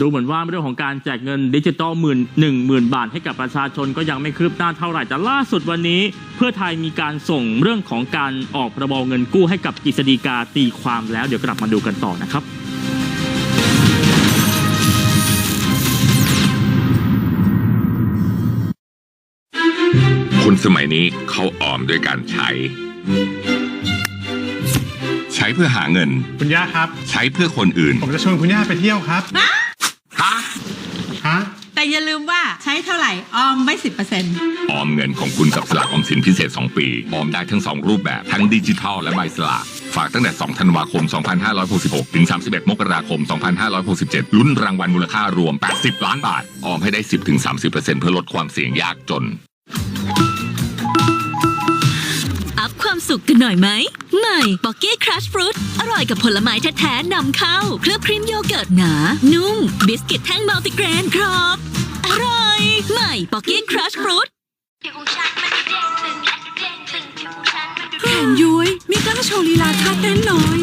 ดูเหมือนว่าเรื่องของการแจกเงินดิจิตอลหมื่นหนึ่งหมื่นบาทให้กับประชาชนก็ยังไม่คืบหน้าเท่าไหร่ แต่ล่าสุดวันนี้เพื่อไทยมีการส่งเรื่องของการออกประบเงินกู้ให้กับกฤษฎีกาตีความแล้วเดี๋ยวกลับมาดูกันต่อนะครับคนสมัยนี้เขาออมด้วยการใช้ ใช้เพื่อหาเงิน คุณย่าครับ ใช้เพื่อคนอื่น ผมจะชวนคุณย่าไปเที่ยวครับฮะฮะ แต่อย่าลืมว่าใช้เท่าไหร่ออมไว้สิบเปอร์เซ็นต์ออมเงินของคุณกับสลากออมสินพิเศษ 2 ปี ออมได้ทั้ง 2 รูปแบบทั้งดิจิทัลและใบสลาก ฝากตั้งแต่ 2 ธันวาคม 2566 ถึง 31 มกราคม 2567 ลุ้นรางวัลมูลค่ารวม 80 ล้านบาท ออมให้ได้ 10-30%เพื่อลดความเสี่ยงยากจน ความสุขกันหน่อยไหมใหม่ป๊อกกี้ครัชฟรุตอร่อยกับผลไม้แท้ๆนำเข้า เคลือบครีมโยเกิร์ตหนา นุ่ม บิสกิตแท่งมัลติเกรนกรอบ อร่อย ใหม่ป๊อกกี้ครัชฟรุตผิวของฉันมันดูเด้งตึงและดูเด้งตึงผิวของฉันมันดูแขนย้วยมีกล้องโชว์ลีลาท่าเต้นหน่อย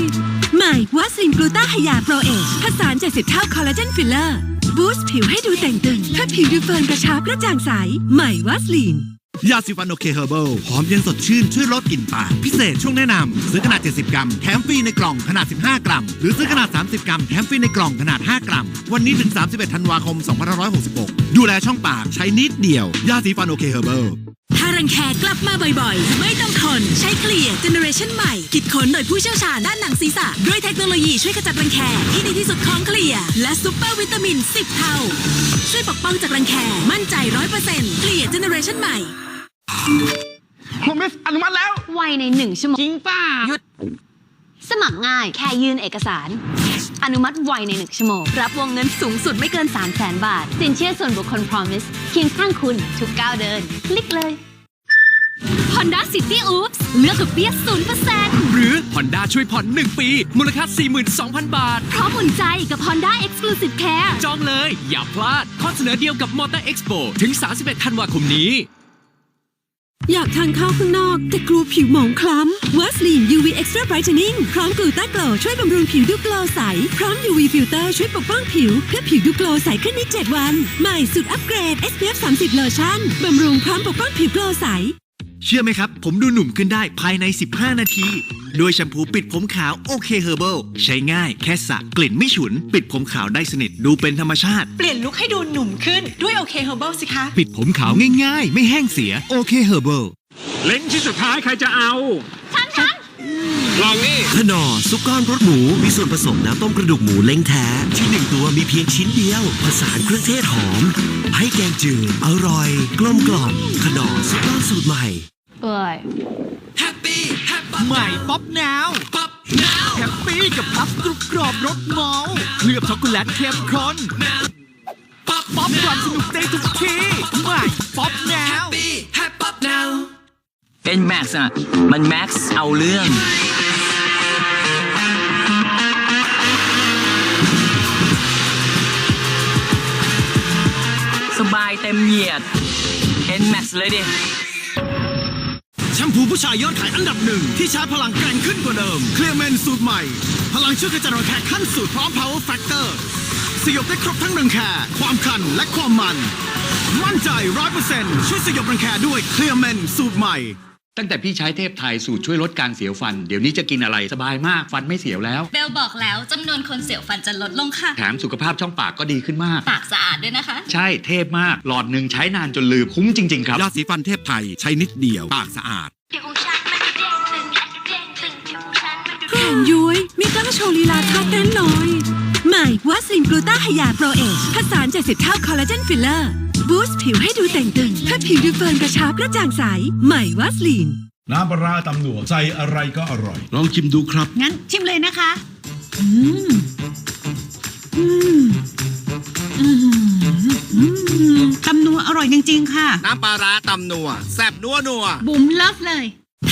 ใหม่วัสลินกลูต้าไฮยาโปรเอชผสาน70 เท่าคอลลาเจนฟิลเลอร์บูสต์ผิวให้ดูแต่งตึงถ้าผิวดูเฟิร์มกระชับและจางใส ใหม่วัสลิน ยาสีฟันโอเคเฮอร์เบิลหอมเย็นสดชื่นช่วยลดกลิ่นปากพิเศษช่วงแนะนำซื้อขนาด 70 กรัมแถมฟรีในกล่องขนาด 15 กรัม หรือซื้อขนาด 30 กรัมแถมฟรีในกล่องขนาด 5 กรัม วันนี้ถึง 31 ธันวาคม 2566 ดูแลช่องปากใช้นิดเดียว ยาสีฟันโอเคเฮอร์เบิล ถ้ารังแคกลับมาบ่อยๆ ไม่ต้องทน ใช้เกลี่ยเจเนอเรชันใหม่ คิดค้นโดยผู้เชี่ยวชาญด้านหนังศีรษะ ด้วยเทคโนโลยีช่วยขจัดรังแคที่ดีที่สุดของเกลี่ยและซุปเปอร์วิตามิน 10 เท่า ช่วยปกป้องจากรังแคมั่นใจ100%เกลี่ยเจเนอเรชันใหม่ผมมิสอนุมัติแล้ว ไวในหนึ่งชั่วโมงจริงป่าหยุด สมัครง่ายแค่ยื่นเอกสาร อนุมัติไวในหนึ่งชั่วโมง รับวงเงินสูงสุดไม่เกิน 3 0 0แสนบาท สินเชื่อส่วนบุคคล Promise เคียงข้างคุณทุกก้าวเดิน คลิกเลย Honda City Oops เลือกกับเบี้ย0%หรือ Honda ช่วยผ่อน 1 ปี มูลค่า 42,000 บาทเพราะอุ่นใจกับ Honda Exclusive Care จองเลย อย่าพลาด ข้อเสนอเดียวกับ Motor Expo ถึง 31 ธันวาคมนี้ อยากทานข้าวข้างนอก แต่กลัวผิวหมองคล้ำวัสลีน UV Extra Brightening พร้อมกลูต้าโกลช่วยบำรุงผิวดูโกลใส พร้อม UV Filter ช่วยปกป้องผิว เพื่อผิวดูโกลใสขึ้นใน 7 วัน ใหม่สุดอัปเกรด SPF 30 Lotion บำรุงพร้อมปกป้องผิวโกลใส เชื่อไหมครับ ผมดูหนุ่มขึ้นได้ภายใน 15 นาทีด้วยแชมพูปิดผมขาวโอเคเฮอร์เบิลใช้ง่ายแค่สระกลิ่นไม่ฉุน ปิดผมขาวได้สนิทดูเป็นธรรมชาติ เปลี่ยนลุคให้ดูหนุ่มขึ้นด้วยโอเคเฮอร์เบิลสิคะ ปิดผมขาวง่ายๆ ไม่แห้งเสียโอเคเฮอร์เบิลเล้งที่สุดท้ายใครจะเอาขนอซุปก้อนรสหมูมีส่วนผสมน้ำต้มกระดูกหมูเล้งแท้ที่หนึ่งตัวมีเพียงชิ้นเดียว ผสานเครื่องเทศหอม ให้แกงจืดอร่อย กลมกล่อมขนอซุปก้อนสูตรใหม่ เอ้ยใหม่ป๊อปนาวป๊อปนาวแฮปปี้กับพับกรุบกรอบรสเมาเคลือบช็อกโกแลตเข้มข้นป๊อปป๊อปความสนุกได้ทุกที่ใหม่ป๊อปนาวเป็นแม็กซ์อะมันแม็กซ์เอาเรื่อง สบายเต็มเหยียด N Max เลยดิ แชมพูผู้ชายยอดขายอันดับหนึ่งที่ชาร์จพลังแกร่งขึ้นกว่าเดิม เคลียร์เมนสูตรใหม่ พลังช่วยกระจัดรอยแคขั้นสุดพร้อม power factor สยบได้ครบทั้งรังแคความคันและความมัน มั่นใจร้อยเปอร์เซ็นต์ช่วยสยบรังแคด้วยเคลียร์เมนสูตรใหม่ ตั้งแต่พี่ใช้เทพไทยสูตรช่วยลดการเสียวฟัน เดี๋ยวนี้จะกินอะไรสบายมากฟันไม่เสียวแล้ว เบลบอกแล้วจำนวนคนเสียวฟันจะลดลงค่ะ แถมสุขภาพช่องปากก็ดีขึ้นมาก ปากสะอาดด้วยนะคะ ใช่เทพมาก หลอดหนึ่งใช้นานจนลืมคุ้มจริงๆครับ ยาสีฟันเทพไทยใช้นิดเดียว ปากสะอาด ผิวของฉันมันดูเด้งตึงและดูเด้งตึงผิวของฉันมันดูแขนย้วยมีกล้องโชว์ลีลาท่าเต้นหน่อย ใหม่วัสลินกลูต้าไฮยาโปรเอชผสาน70เท่าคอลลาเจนฟิลเลอร์ บูสต์ผิวให้ดูแต่งตึง ถ้าผิวดูเฟิร์มกระชับและจางใส ใหม่วัสลินน้ำปลาร้าตำหนัวใจอะไรก็อร่อย ลองชิมดูครับ งั้นชิมเลยนะคะ อืม อืม อืมอืมตำนัวอร่อยจริงๆค่ะ น้ำปลาร้าตำนัวแซบนัวนัวบุ๋มเลิฟเลย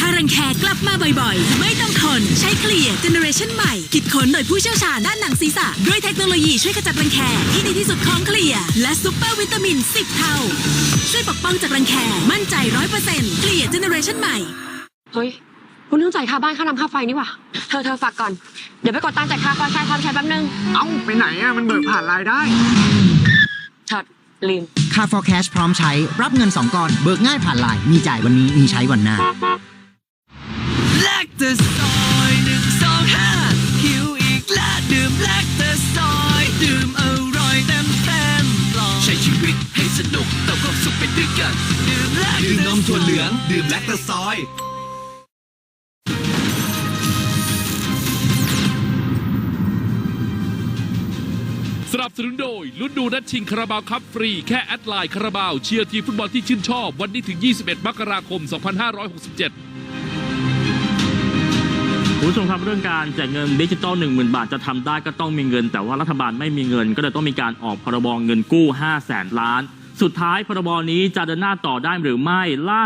ถ้ารังแคกลับมาบ่อยๆ ไม่ต้องทน ใช้เกลี่ยเจเนอเรชันใหม่คิดค้นโดยผู้เชี่ยวชาญด้านหนังศีรษะ ด้วยเทคโนโลยีช่วยขจัดรังแคที่ดีที่สุดของเกลี่ยและซุปเปอร์วิตามิน 10 เท่า ช่วยปกป้องจากรังแคมั่นใจ100%เกลี่ยเจเนอเรชันใหม่ เฮ้ยคุณต้องจ่ายค่าบ้านค่าน้ำค่าไฟนี่หว่าเธอเธอฝากก่อน เดี๋ยวไปกดตังค์จ่ายค่าไฟใช้ความใช้แป๊บนึง เอ้าไปไหนอะมันเบิกผ่านรายได้เถิดลืมค่า for cash พร้อมใช้รับเงิน 2ก้อน เบิกง่ายผ่านไลน์มีจ่ายวันนี้มีใช้วันหน้า แลคตาซอยหนึ่งสองห้าหิวอีกแล้วดื่มแลคตาซอยดื่มอร่อยเต็มเต็มปลอดใช้ชีวิตให้สนุกเติมความสุขไปด้วยกันดื่มแลคดื่มนมถั่วเหลืองดื่มแลคตาซอยสนับสนุนโดยลุ้นดูนัดชิงคาราบาวคัพฟรี แค่แอดไลน์คาราบาว เชียร์ทีมฟุตบอลที่ชื่นชอบ วันนี้ถึง 21 มกราคม 2567 คุณผู้ชมครับเรื่องการแจกเงินดิจิตอล10,000 บาทจะทำได้ก็ต้องมีเงิน แต่ว่ารัฐบาลไม่มีเงิน ก็เลยต้องมีการออกพรบเงินกู้ 5 0 0แสนล้าน สุดท้ายพรบนี้จะเดินหน้าต่อได้หรือไม่ล่า